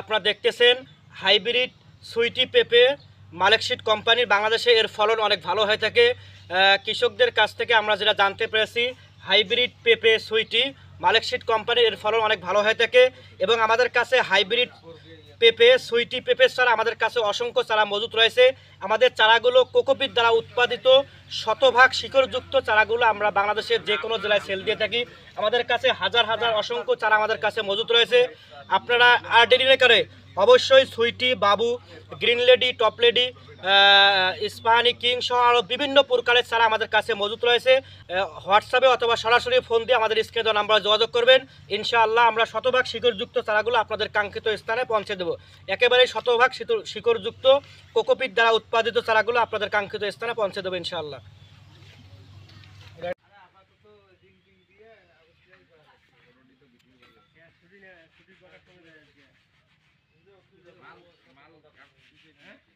আপনারা দেখতেছেন, হাইব্রিড সুইটি পেঁপে মালেকশিট কোম্পানির বাংলাদেশে এর ফলন অনেক ভালো হয়ে থাকে। কৃষকদের কাছ থেকে আমরা যেটা জানতে পেরেছি, হাইব্রিড পেঁপে সুইটি মালেকশিট কোম্পানির এর ফলন অনেক ভালো হয়ে থাকে এবং আমাদের কাছে হাইব্রিড পেঁপে, সুইটি পেঁপে ছাড়া আমাদের কাছে অসংখ্য চারা মজুত রয়েছে। আমাদের চারাগুলো কোকোপিট দ্বারা উৎপাদিত শতভাগ শিকড়যুক্ত চারাগুলো আমরা বাংলাদেশের যে কোনো জেলায় সেল দিয়ে থাকি। আমাদের কাছে হাজার হাজার অসংখ্য চারা আমাদের কাছে মজুত রয়েছে। আপনারা আর ডেলিভারি করে অবশ্যই Sweety, Babu, Green Lady, Top Lady Ispahani King সহ আরও বিভিন্ন প্রকারের চারা আমাদের কাছে মজুত রয়েছে। হোয়াটসঅ্যাপে অথবা সরাসরি ফোন দিয়ে আমাদের স্ক্রিনে দেওয়া নাম্বারে যোগাযোগ করবেন। ইনশাআল্লাহ আমরা শতভাগ শিকড়যুক্ত চারাগুলো আপনাদের কাঙ্ক্ষিত স্থানে পৌঁছে দেবো। একেবারে শতভাগ শিকড়- শিকড়যুক্ত কোকোপিট দ্বারা উৎপাদিত চারাগুলো আপনাদের কাঙ্ক্ষিত স্থানে পৌঁছে দেবো ইনশাআল্লাহ। 马龙，马龙，嗯。